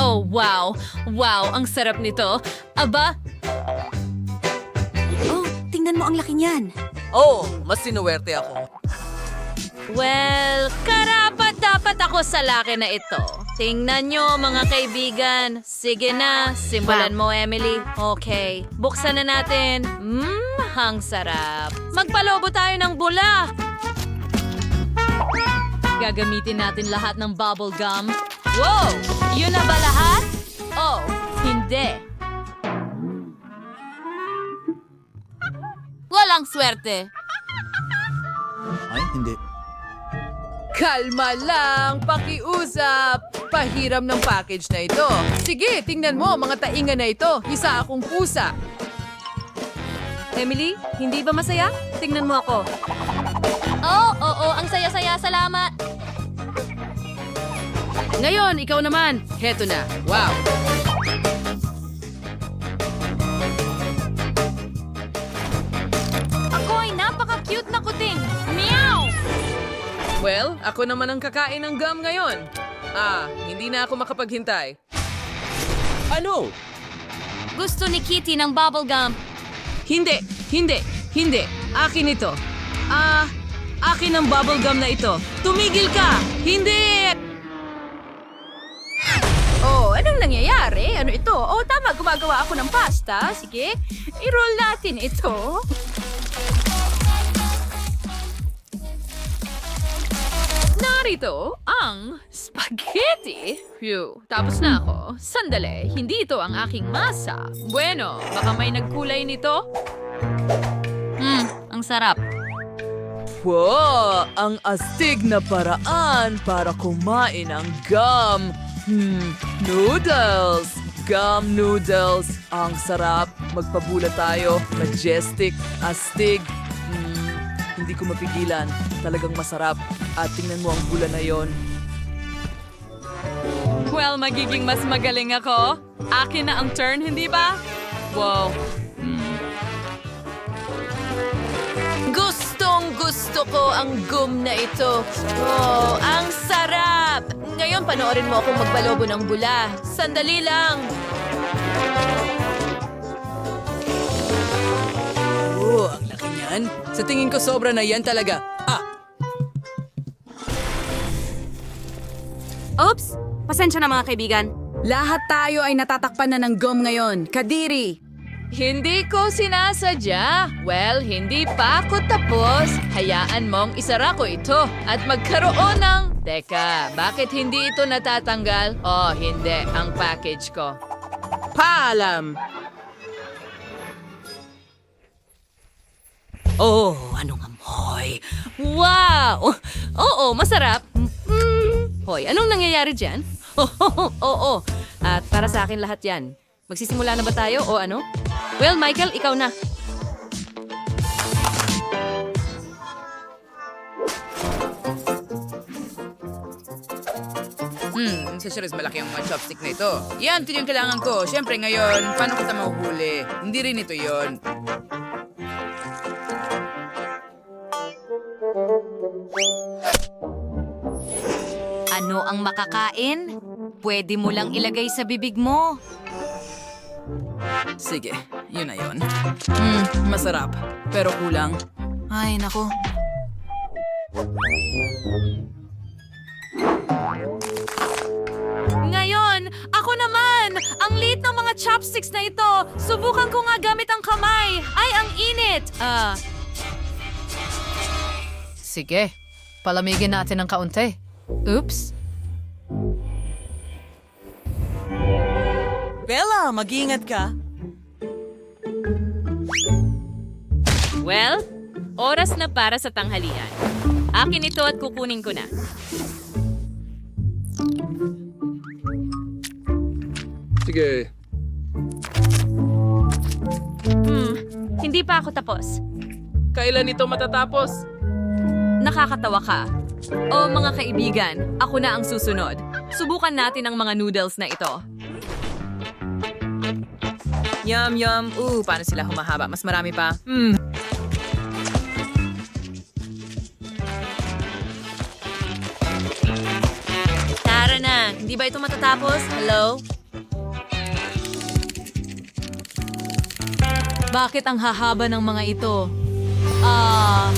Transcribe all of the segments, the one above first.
Oh, wow. Wow, ang sarap nito. Aba, Oh, tingnan mo ang laki niyan. Oh, mas sinuwerte ako. well, karapat dapat ako sa laki na ito. Tingnan nyo, mga kaibigan. Sige na, simulan mo, Emily. Okay, buksan na natin. Mmm, ang sarap. Magpalobo tayo ng bula. Gagamitin natin lahat ng bubble gum. Wow! Yun na ba lahat? Oh, hindi. Walang swerte. Ay, hindi. Kalma lang, pakiusap. Pahiram ng package na ito. Sige, tingnan mo, mga tainga na ito. Isa akong pusa. Emily, hindi ba masaya? Tingnan mo ako. Oh, oo, ang saya-saya. Salamat. Ngayon, ikaw naman. Heto na. Wow. Ako ay napaka-cute na kuting. Meow! Well, ako naman ang kakain ng gum ngayon. Ah, hindi na ako makapaghintay. Ano? Gusto ni Kitty ng bubblegum. Hindi, hindi, hindi. Akin ito. Ah, akin ang bubblegum na ito. Tumigil ka! Hindi! Nangyayari? Ano ito? Oh, tama, gumagawa ako ng pasta. Sige, i-roll natin ito. Narito ang spaghetti. Phew, tapos na ako. Sandali, hindi ito ang aking masa. Bueno, baka may nagkulay nito. Hmm, ang sarap. Wow, ang astig na paraan para kumain ng gum. Hmm, noodles. Gum noodles. Ang sarap. Magpabula tayo. Majestic. Astig. Hmm, hindi ko mapigilan. Talagang masarap. At tingnan mo ang bula na yon. Well, magiging mas magaling ako. Akin na ang turn, hindi ba? Wow. Gustong gusto ko ang gum na ito. Oh, ang sarap! Panoorin mo akong magbalobo ng bula. Sandali lang. Oh, ang laki niyan. Sa tingin ko sobra na yan talaga. Ah, Oops! Pasensya na mga kaibigan. Lahat tayo ay natatakpan na ng gum ngayon. Kadiri! Hindi ko sinasadya. Well, hindi pa ako tapos. Hayaan mong isara ko ito at magkaroon ng... Teka, bakit hindi ito natatanggal? Oh, hindi. Ang package ko. paalam! Oh, anong amoy? Wow! Oo, masarap. Mm. Hoy, anong nangyayari dyan? Oo, at para sa akin lahat yan. Magsisimula na ba tayo o ano? Well, Michael, ikaw na. Hmm, sa serious malaki ang mga chopstick na ito. Yan, ito yung kailangan ko. Siyempre ngayon, paano kita mahuhuli? Hindi rin ito yon. Ano ang makakain? Pwede mo lang ilagay sa bibig mo. Sige, yun na yun. Hmm, masarap. Pero kulang. Ay, nako. Ngayon, ako naman! Ang liit ng mga chopsticks na ito! Subukan ko nga gamit ang kamay! Ay, ang init! Ah, Sige, palamigin natin ng kaunti. Oops. Bella, mag-iingat ka. well, oras na para sa tanghalian. Akin ito at kukunin ko na. Sige, Hmm, hindi pa ako tapos. Kailan ito matatapos? Nakakatawa ka. O mga kaibigan, ako na ang susunod. Subukan natin ang mga noodles na ito. Yum, yum. Uh, paano sila humahaba? Mas marami pa. Hmm. Tara na, Hindi ba ito matatapos? Hello? Bakit ang hahaba ng mga ito? Ah...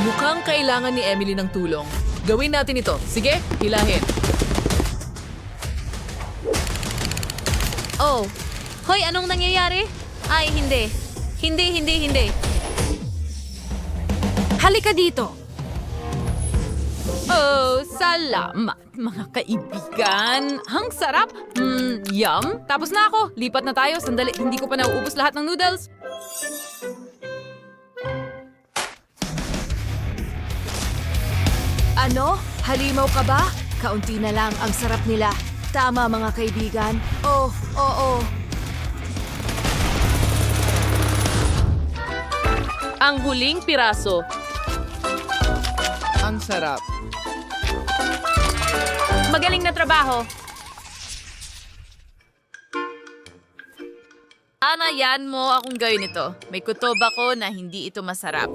Mukhang kailangan ni Emily ng tulong. Gawin natin ito. Sige, hilahin. Oh. Hoy, anong nangyayari? Ay, hindi. Hindi, hindi, hindi. Halika dito. Oh, salamat, mga kaibigan. Ang sarap. Mm, yum. Tapos na ako. Lipat na tayo. Sandali, hindi ko pa nauubos lahat ng noodles. Ano? Halimaw ka ba? Kaunti na lang ang sarap nila. Tama mga kaibigan. Oh, oo. Ang huling piraso. Ang sarap. Magaling na trabaho. Anayan mo akong gawin ito. May kutob ako na hindi ito masarap.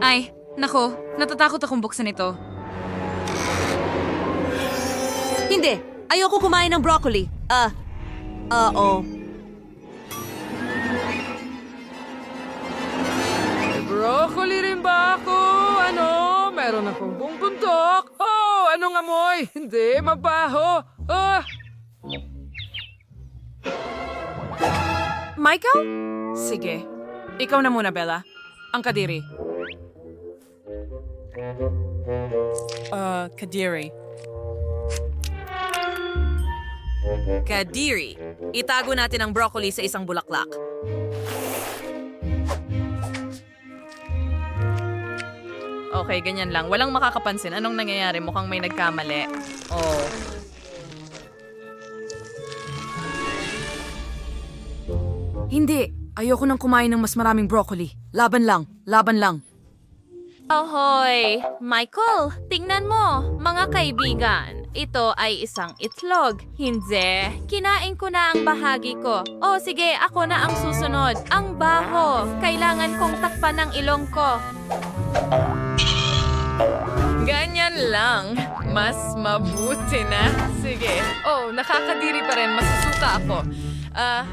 Ay, nako, natatakot akong buksan ito. Hindi. Ayoko kumain ng broccoli. Ah. Oo. Broccoli rin ba ako? Ano? Meron akong buong bundok. Oh, anong amoy? Hindi, mabaho. Ah! Michael? Sige. Ikaw na muna, Bella. Ang kadiri. Uh, kadiri. Kadiri. Itago natin ang broccoli sa isang bulaklak. Okay, ganyan lang. Walang makakapansin. Anong nangyayari? Mukhang may nagkamali. Oh. Hindi. Ayoko nang kumain ng mas maraming broccoli. Laban lang. Laban lang. Ahoy! Michael, tingnan mo, mga kaibigan. Ito ay isang itlog. Hindi, kinain ko na ang bahagi ko. O sige, ako na ang susunod. Ang baho. Kailangan kong takpan ng ilong ko. Ganyan lang. Mas mabuti na. Sige. Oh, nakakadiri pa rin. Masusuka ako. Ah...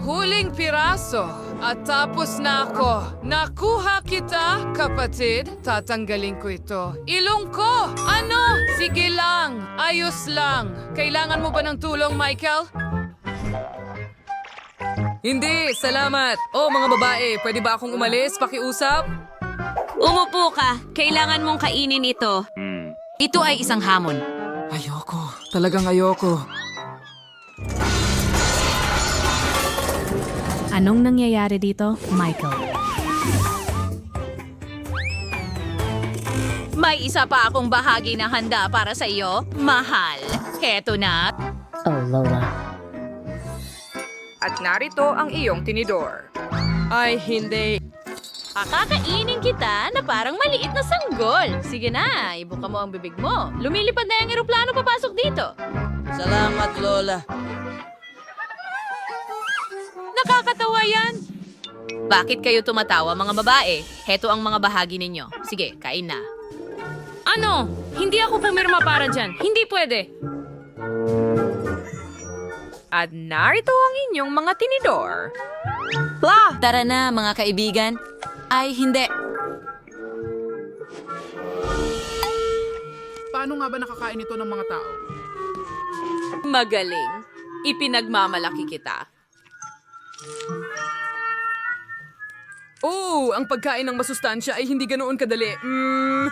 Huling piraso. At tapos na ako. Nakuha kita, kapatid. Tatanggalin ko ito. Ilong ko! Ano? Sige lang. Ayos lang. Kailangan mo ba ng tulong, Michael? Hindi, salamat. Oh, mga babae, pwede ba akong umalis? Pakiusap? Umupo ka. Kailangan mong kainin ito. Ito ay isang hamon. Ayoko. Talagang ayoko. Anong nangyayari dito, Michael? May isa pa akong bahagi na handa para sa iyo, mahal. Heto na. At narito ang iyong tinidor. Ay, hindi. Pakakainin kita na parang maliit na sanggol. Sige na, ibuka mo ang bibig mo. Lumilipad na yung eroplano papasok dito. Salamat, Lola. Nakakatawa yan. Bakit kayo tumatawa mga babae? Heto ang mga bahagi ninyo. Sige, kain na. Ano? Hindi ako pumirma para dyan. Hindi pwede. At narito ang inyong mga tinidor. Tara na, mga kaibigan. Ay, hindi. Paano nga ba nakakain ito ng mga tao? Magaling. Ipinagmamalaki kita. Oh, ang pagkain ng masustansya ay hindi ganoon kadali. Mm,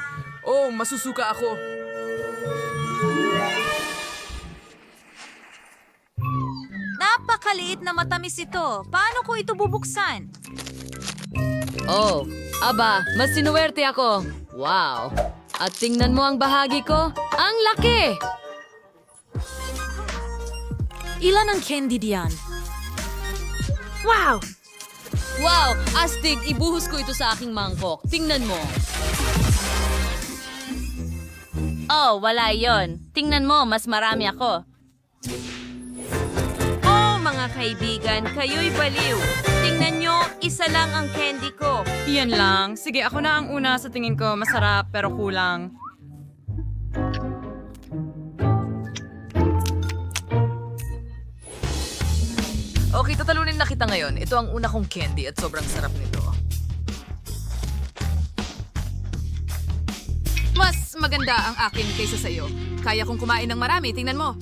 oh, masusuka ako. Napakaliit na matamis ito. Paano ko ito bubuksan? Oh, aba, mas sinuwerte ako. Wow. At tingnan mo ang bahagi ko. Ang laki! Ilan ang candy diyan? Wow! Wow! Astig, ibuhos ko ito sa aking mangkok. Tingnan mo. Oh, wala yon. Tingnan mo, mas marami ako. mga kaibigan, kayo'y baliw. Tingnan nyo, isa lang ang candy ko. Yan lang. Sige, ako na ang una sa tingin ko. Masarap, pero kulang. Kita ngayon. Ito ang una kong candy at sobrang sarap nito. Mas maganda ang akin kaysa sa'yo. Kaya kong kumain ng marami, tingnan mo.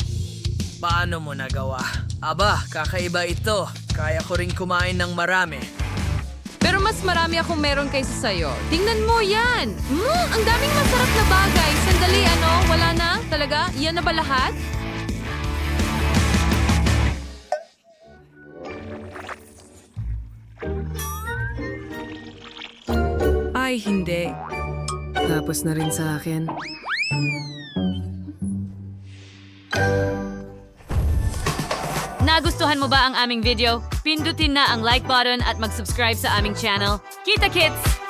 Paano mo nagawa? Aba, kakaiba ito. Kaya ko rin kumain ng marami. Pero mas marami akong meron kaysa sa'yo. Tingnan mo yan! Mm, ang daming masarap na bagay. Sandali, ano? Wala na? Talaga? Yan na ba lahat? Ay, hindi. Tapos na rin sa akin. Nagustuhan mo ba ang aming video? Pindutin na ang like button at mag-subscribe sa aming channel. Kita kits!